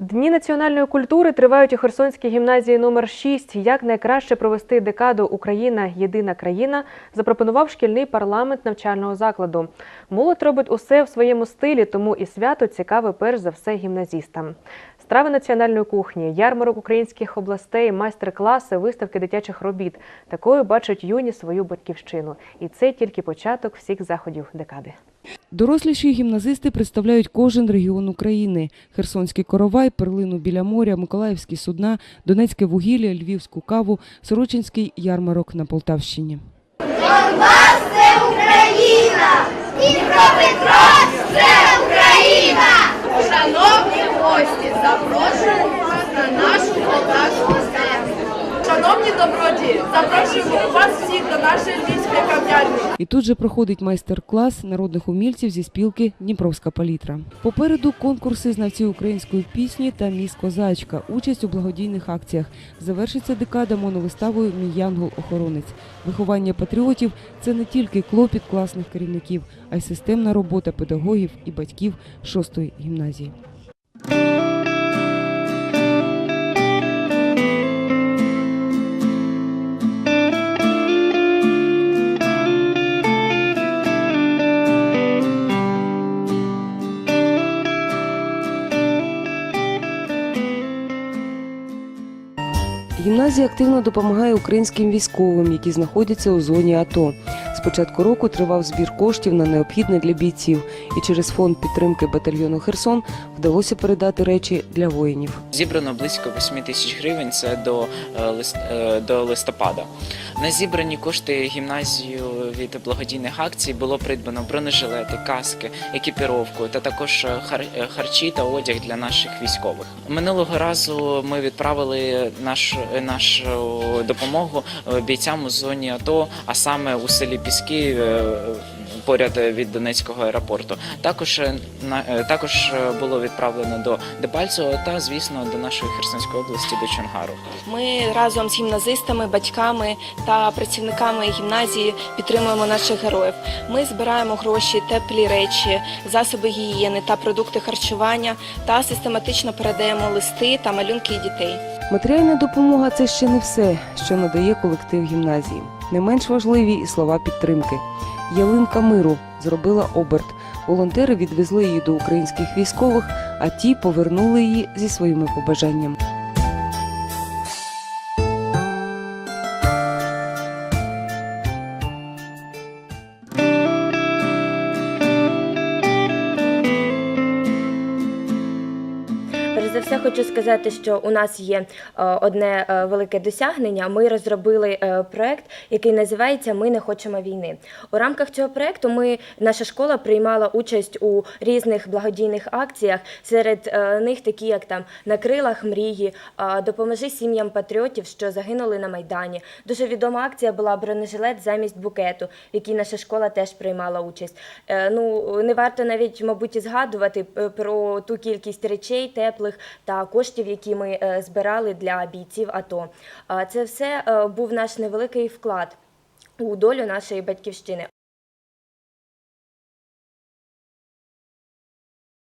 Дні національної культури тривають у Херсонській гімназії номер 6. Як найкраще провести декаду Україна єдина країна запропонував шкільний парламент навчального закладу. Молодь робить усе в своєму стилі, тому і свято цікаве перш за все гімназістам. Страви національної кухні, ярмарок українських областей, майстер-класи, виставки дитячих робіт. Такою бачать юні свою батьківщину. І це тільки початок всіх заходів декади. Доросліші гімназисти представляють кожен регіон України: Херсонський коровай, перлину біля моря, Миколаївські судна, Донецьке вугілля, Львівську каву, Сорочинський ярмарок на Полтавщині. Донбас – це Україна! Дніпропетровськ – це Україна! Шановні гості, запрошуємо вас на нашу полтавську землю. Шановні добродії, запрошуємо вас всіх до нашої львівської кав'ярні. І тут же проходить майстер-клас народних умільців зі спілки Дніпровська палітра. Попереду конкурси знавців української пісні та міс Козачка, участь у благодійних акціях. Завершиться декада моновиставою Мій янгол-охоронець. Виховання патріотів це не тільки клопіт класних керівників, а й системна робота педагогів і батьків шостої гімназії. Гімназія активно допомагає українським військовим, які знаходяться у зоні АТО. З початку року тривав збір коштів на необхідне для бійців, і через фонд підтримки батальйону Херсон вдалося передати речі для воїнів. Зібрано близько 8 тисяч гривень. Це до, е, лист- е, до листопада. На зібрані кошти гімназію від благодійних акцій було придбано бронежилети, каски, екіпіровку та також е, е, харчі та одяг для наших військових. Минулого разу ми відправили нашу нашу допомогу е, бійцям у зоні АТО, а саме у селі Піски. Е, Поряд від Донецького аеропорту також е, на е, також е, було відправлено до Дебальцевого та, звісно, до нашої Херсонської області до Чонгару. Ми разом з гімназистами, батьками та працівниками гімназії підтримуємо наших героїв. Ми збираємо гроші, теплі речі, засоби гігієни та продукти харчування та систематично передаємо листи та малюнки дітей. Матеріальна допомога це ще не все, що надає колектив гімназії. Не менш важливі і слова підтримки. Ялинка миру зробила оберт. Волонтери відвезли її до українських військових, а ті повернули її зі своїми побажаннями. Перш за все, хочу сказати, що у нас є е, одне е, велике досягнення. Ми розробили е, проект, який називається Ми не хочемо війни. У рамках цього проекту ми наша школа приймала участь у різних благодійних акціях. Серед них такі, як там на крилах мрії, допоможи сім'ям патріотів, що загинули на майдані. Дуже відома акція була бронежилет замість букету, в якій наша школа теж приймала участь. Ну не варто навіть, мабуть, згадувати про ту кількість речей теплих та коштів, які ми е, збирали для бійців АТО. Це все е, був наш невеликий вклад у долю нашої батьківщини.